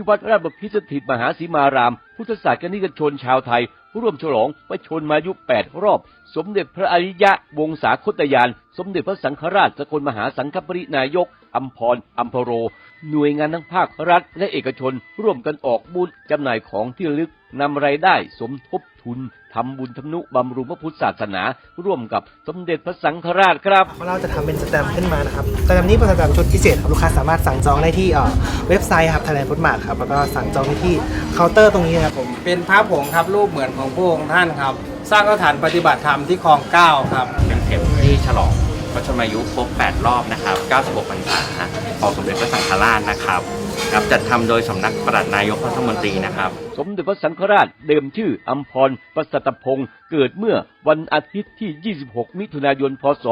ที่วัดราชบพิตรสถิตมหาสีมาราม พุทธศาสนิกชนชาวไทย ร่วมฉลองประชนมายุ8รอบ สมเด็จพระอริยะวงศาคตยาน สมเด็จพระสังฆราชสกลมหาสังฆปรินายกอัมพรอัมพโร หน่วยงานทั้งภาครัฐและเอกชน ร่วมกันออกบุญจำหน่ายของที่ลึกนำรายได้สมทบทุนทำบุญทำนุบำรุงพระพุทธศาสนา ร่วมกับสมเด็จพระสังฆราชครับเราจะทำเป็นสแตมป์ขึ้นมานะครับสแตมป์นี้เป็นสแตมป์ชุดพิเศษครับลูกค้าสามารถสั่งจองได้ที่เอ่อเว็บไซต์ครับ Thailand Food Mart ครับแล้วก็สั่งจองได้ที่เคาน์เตอร์ตรงนี้นะครับผมเป็นพระผงครับรูปเหมือนของพระองค์ท่านครับ สร้างสถานปฏิบัติธรรมที่คลองเก้าครับ เป็นเทปที่ฉลองพระชนมายุครบ 8 รอบนะครับ 96พรรษาของสมเด็จพระสังฆราชนะครับครับจัดทำโดยสำนักปลัดนายกรัฐมนตรีนะครับ สมเด็จพระสังฆราชเดิมชื่ออัมพรประสัตพงศ์เกิดเมื่อวันอาทิตย์ที่ 26 มิถุนายน พศ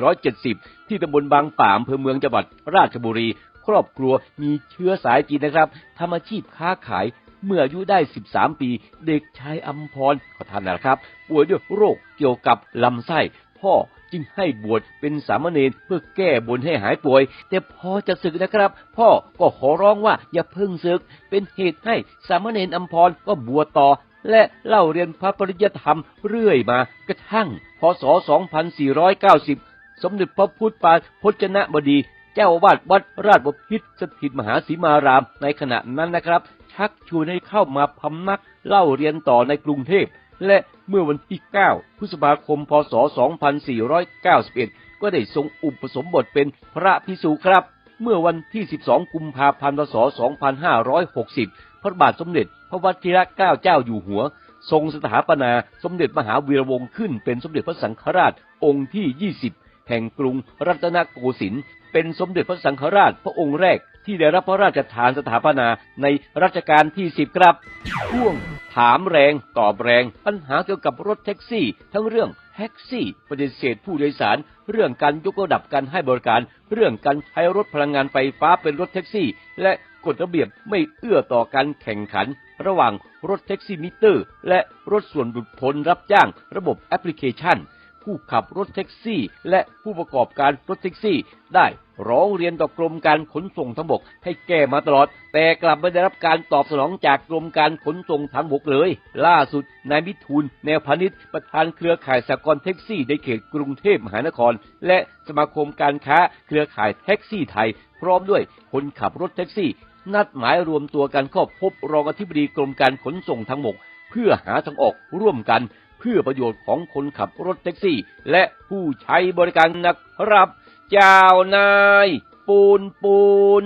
2470 ที่ตำบลบางป่าอำเภอเมืองจังหวัดราชบุรี ครอบครัวมีเชื้อสายจีนนะครับทำอาชีพค้าขาย เมื่ออายุได้ 13 ปี เด็กชายอัมพรขอทานนะครับ ป่วยด้วยโรคเกี่ยวกับลำไส้ พ่อจึงให้บวชเป็นสามเณรเพื่อแก้บนให้หายป่วย แต่พอจะศึกนะครับ พ่อก็ขอร้องว่าอย่าเพิ่งศึก เป็นเหตุให้สามเณรอัมพรก็บวชต่อ และเล่าเรียนพระปริยธรรมเรื่อยมากระทั่งพศ 2490 สมเด็จพระพุทธปาพจนบดีเจ้าวาสวัดราชบพิตรสถิตมหาสีมารามในขณะนั้นนะครับ ชักชวนให้เข้ามาพำนักเล่าเรียนต่อในกรุงเทพ และเมื่อวันที่ 9 พฤษภาคม พศ 2491 ก็ได้ทรงอุปสมบทเป็นพระพิสุครับ เมื่อวันที่ 12 กุมภาพันธ์ พศ 2560 พระบาทสมเด็จพระวชิรเกล้าเจ้าอยู่หัว ทรงสถาปนาสมเด็จมหาวีรวงศ์ขึ้น เป็นสมเด็จพระสังฆราชองค์ที่ 20 แห่งกรุงรัตนโกสินทร์เป็นสมเด็จพระสังฆราชพระองค์แรก ที่ได้รับพระราชทานสถาปนาในรัชกาลที่10ครับช่วงถามแรงตอบแรง ปัญหาเกี่ยวกับรถแท็กซี่ ทั้งเรื่องแท็กซี่ปฏิเสธผู้โดยสาร เรื่องการยกระดับการให้บริการ เรื่องการใช้รถพลังงานไฟฟ้าเป็นรถแท็กซี่ และกฎระเบียบไม่เอื้อต่อการแข่งขัน ระหว่างรถแท็กซี่มิเตอร์ และรถส่วนบุคคลรับจ้าง ระบบแอปพลิเคชัน ผู้ขับรถแท็กซี่ และผู้ประกอบการรถแท็กซี่ ได้ร้องเรียนต่อกรมการขนส่งทางบกให้แก้มาตลอด แต่กลับไม่ได้รับการตอบสนองจากกรมการขนส่งทางบกเลย ล่าสุดนายมิทูลแนวพาณิชย์ประธานเครือข่ายสากลแท็กซี่ในเขตกรุงเทพมหานคร และสมาคมการค้าเครือข่ายแท็กซี่ไทย พร้อมด้วยคนขับรถแท็กซี่ นัดหมายรวมตัวกันเข้าพบรองอธิบดีกรมการขนส่งทางบกเพื่อหาทางออกร่วมกัน เพื่อประโยชน์ของคนขับรถแท็กซี่ และผู้ใช้บริการนะครับ เจ้านาย ปูนปูน